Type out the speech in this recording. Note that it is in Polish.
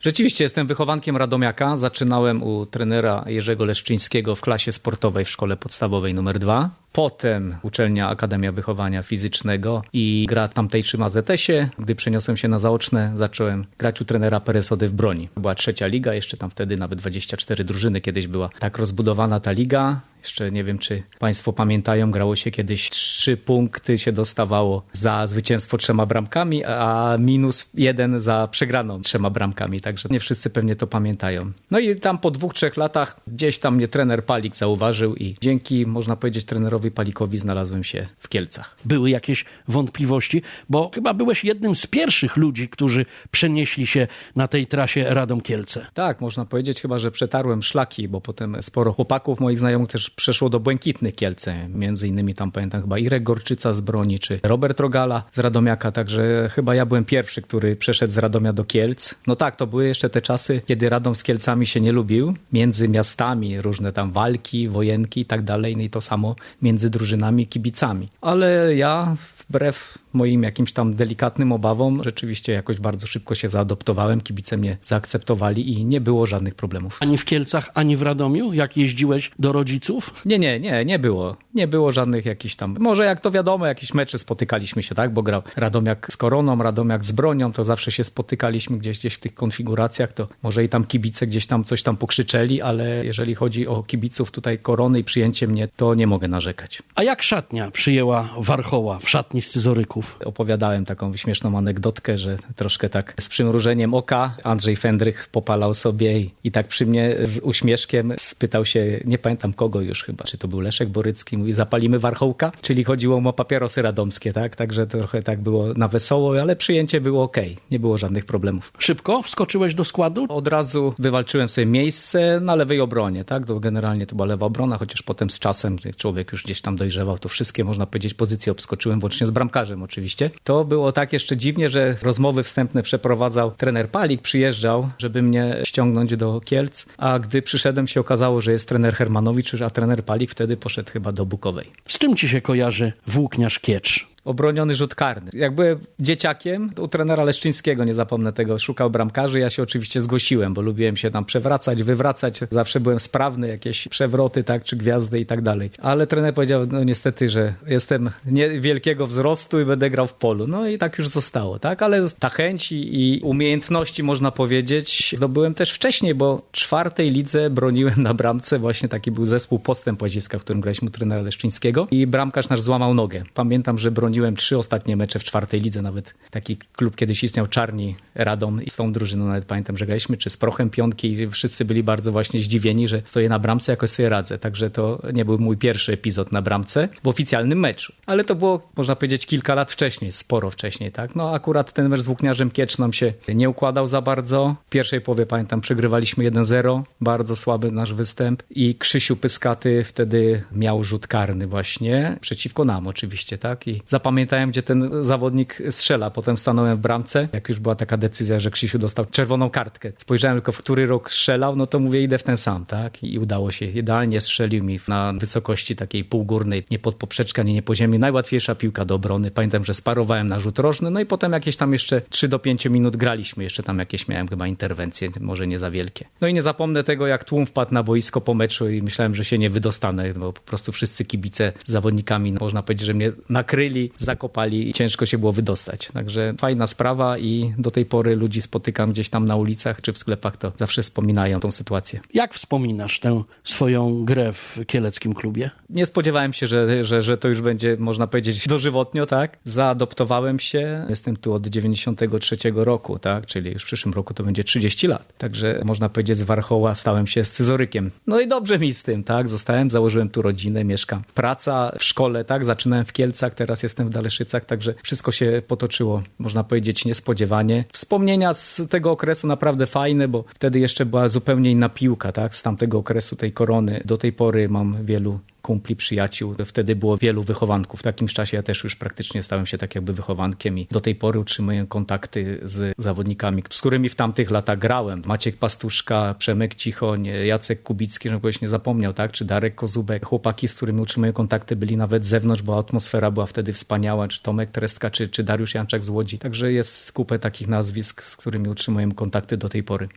Rzeczywiście jestem wychowankiem Radomiaka. Zaczynałem u trenera Jerzego Leszczyńskiego w klasie sportowej w szkole podstawowej numer 2. Potem uczelnia Akademia Wychowania Fizycznego i gra w tamtejszym AZS-ie. Gdy przeniosłem się na zaoczne, zacząłem grać u trenera Peresody w broni. Była trzecia liga, jeszcze tam wtedy nawet 24 drużyny kiedyś była tak rozbudowana ta liga. Jeszcze nie wiem, czy Państwo pamiętają, grało się kiedyś trzy punkty się dostawało za zwycięstwo trzema bramkami, a minus jeden za przegraną trzema bramkami. Także nie wszyscy pewnie to pamiętają. No i tam po dwóch, trzech latach gdzieś tam mnie trener Palik zauważył i dzięki, można powiedzieć, trenerowi Palikowi znalazłem się w Kielcach. Były jakieś wątpliwości, bo chyba byłeś jednym z pierwszych ludzi, którzy przenieśli się na tej trasie Radom-Kielce. Tak, można powiedzieć chyba, że przetarłem szlaki, bo potem sporo chłopaków moich znajomych też przeszło do Błękitnych Kielce. Między innymi tam pamiętam chyba Irek Gorczyca z Broni, czy Robert Rogala z Radomiaka, także chyba ja byłem pierwszy, który przeszedł z Radomia do Kielc. No tak, to były jeszcze te czasy, kiedy Radom z Kielcami się nie lubił. Między miastami różne tam walki, wojenki i tak dalej, no i to samo między drużynami i kibicami. Ale ja wbrew moim jakimś tam delikatnym obawom rzeczywiście jakoś bardzo szybko się zaadoptowałem, kibice mnie zaakceptowali i nie było żadnych problemów. Ani w Kielcach, ani w Radomiu, jak jeździłeś do rodziców? Nie, nie, nie, nie było. Nie było żadnych jakichś tam, może jak to wiadomo, jakieś mecze spotykaliśmy się, tak, bo grał Radomiak z Koroną, Radomiak z Bronią, to zawsze się spotykaliśmy gdzieś, gdzieś w tych konfiguracjach, to może i tam kibice gdzieś tam coś tam pokrzyczeli, ale jeżeli chodzi o kibiców tutaj Korony i przyjęcie mnie, to nie mogę narzekać. A jak szatnia przyjęła Warchoła w szatni scyzoryków? Opowiadałem taką śmieszną anegdotkę, że troszkę tak z przymrużeniem oka Andrzej Fendrych popalał sobie i, i tak przy mnie z uśmieszkiem spytał się, nie pamiętam kogo już chyba, czy to był Leszek Borycki, mówi zapalimy warchołka, czyli chodziło mu o papierosy radomskie, tak? Także trochę tak było na wesoło, ale przyjęcie było ok, nie było żadnych problemów. Szybko wskoczyłeś do składu? Od razu wywalczyłem sobie miejsce na lewej obronie, tak? To generalnie to była lewa obrona, chociaż potem z czasem, człowiek już gdzieś tam dojrzewał, to wszystkie, można powiedzieć, pozycje obskoczyłem, włącznie z bramkarzem oczywiście. To było tak jeszcze dziwnie, że rozmowy wstępne przeprowadzał trener Palik, przyjeżdżał, żeby mnie ściągnąć do Kielc, a gdy przyszedłem się okazało, że jest trener Hermanowicz, a trener Palik wtedy poszedł chyba do Bukowej. Z czym ci się kojarzy włókniarz Kiecz? Obroniony rzut karny. Jak byłem dzieciakiem, u trenera Leszczyńskiego, nie zapomnę tego, szukał bramkarzy, ja się oczywiście zgłosiłem, bo lubiłem się tam przewracać, wywracać, zawsze byłem sprawny, jakieś przewroty, tak, czy gwiazdy i tak dalej. Ale trener powiedział, no niestety, że jestem niewielkiego wzrostu i będę grał w polu. No i tak już zostało, tak, ale ta chęć i umiejętności, można powiedzieć, zdobyłem też wcześniej, bo czwartej lidze broniłem na bramce, właśnie taki był zespół Postęp Łaziska, w którym graliśmy u trenera Leszczyńskiego i bramkarz nasz złamał nogę. Pamiętam, że broniłem broniłem trzy ostatnie mecze w czwartej lidze, nawet taki klub kiedyś istniał, Czarni Radom i z tą drużyną nawet pamiętam, że graliśmy, czy z Prochem Piątki i wszyscy byli bardzo właśnie zdziwieni, że stoję na bramce, jakoś sobie radzę. Także to nie był mój pierwszy epizod na bramce w oficjalnym meczu. Ale to było, można powiedzieć, kilka lat wcześniej, sporo wcześniej, tak? No akurat ten mecz z Włókniarzem Kiecz się nie układał za bardzo. W pierwszej połowie, pamiętam, przegrywaliśmy 1-0, bardzo słaby nasz występ i Krzysiu Pyskaty wtedy miał rzut karny właśnie, przeciwko nam oczywiście, tak? I zapamiętałem, gdzie ten zawodnik strzela. Potem stanąłem w bramce, jak już była taka decyzja, że Krzysiu dostał czerwoną kartkę. Spojrzałem tylko, w który rok strzelał, no to mówię, idę w ten sam, tak? I udało się. Idealnie strzelił mi na wysokości takiej półgórnej, nie pod poprzeczka, nie, nie po ziemi. Najłatwiejsza piłka do obrony. Pamiętam, że sparowałem na rzut rożny, no i potem jakieś tam jeszcze 3 do 5 minut graliśmy. Jeszcze tam jakieś miałem chyba interwencje, może nie za wielkie. No i nie zapomnę tego, jak tłum wpadł na boisko po meczu i myślałem, że się nie wydostanę, bo po prostu wszyscy kibice z zawodnikami, no, można powiedzieć, że mnie nakryli, zakopali i ciężko się było wydostać. Także fajna sprawa i do tej pory ludzi spotykam gdzieś tam na ulicach czy w sklepach, to zawsze wspominają tą sytuację. Jak wspominasz tę swoją grę w kieleckim klubie? Nie spodziewałem się, że, że, że to już będzie, można powiedzieć, dożywotnio, tak? Zaadoptowałem się. Jestem tu od 93 roku, tak? Czyli już w przyszłym roku to będzie 30 lat. Także można powiedzieć, z Warchoła stałem się scyzorykiem. No i dobrze mi z tym, tak? Zostałem, założyłem tu rodzinę, mieszkam. Praca w szkole, tak? Zaczynałem w Kielcach, teraz jestem w Daleszycach, także wszystko się potoczyło, można powiedzieć, niespodziewanie. Wspomnienia z tego okresu naprawdę fajne, bo wtedy jeszcze była zupełnie inna piłka, tak? Z tamtego okresu tej korony. Do tej pory mam wielu kumpli, przyjaciół. Wtedy było wielu wychowanków. W takim czasie ja też już praktycznie stałem się tak jakby wychowankiem i do tej pory utrzymuję kontakty z zawodnikami, z którymi w tamtych latach grałem. Maciek Pastuszka, Przemek Cichoń, Jacek Kubicki, żeby ktoś nie zapomniał, tak? Czy Darek Kozubek. Chłopaki, z którymi utrzymuję kontakty, byli nawet z zewnątrz, bo atmosfera była wtedy wspaniała. Czy Tomek Trestka, czy, czy Dariusz Janczak z Łodzi. Także jest kupę takich nazwisk, z którymi utrzymujemy kontakty do tej pory.